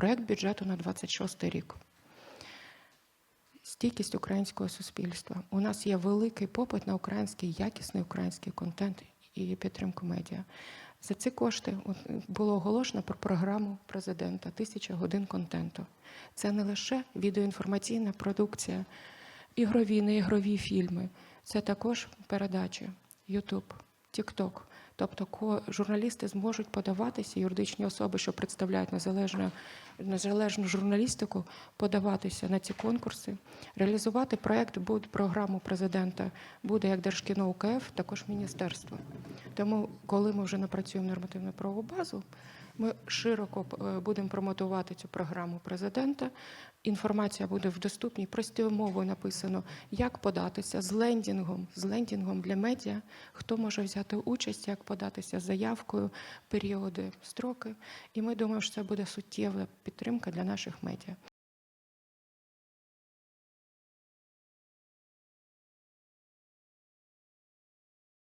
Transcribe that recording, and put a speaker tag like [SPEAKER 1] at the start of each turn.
[SPEAKER 1] проект бюджету на 26 рік. Стійкість українського суспільства. У нас є великий попит на український якісний український контент і підтримку медіа. За ці кошти було оголошено про програму президента Тисяча годин контенту. Це не лише відеоінформаційна продукція, ігрові, неігрові фільми. Це також передачі, YouTube, TikTok. Тобто журналісти зможуть подаватися, юридичні особи, що представляють незалежну, незалежну журналістику, подаватися на ці конкурси, реалізувати проект буде програму президента буде як Держкіно УКФ, також міністерство. Тому, коли ми вже напрацюємо нормативну правову базу, ми широко е, будемо промотувати цю програму президента. Інформація буде в доступній простою мовою написано, як податися з лендінгом, з лендінгом для медіа, хто може взяти участь, як податися з заявкою, періоди, строки. І ми думаємо, що це буде суттєва підтримка для наших медіа.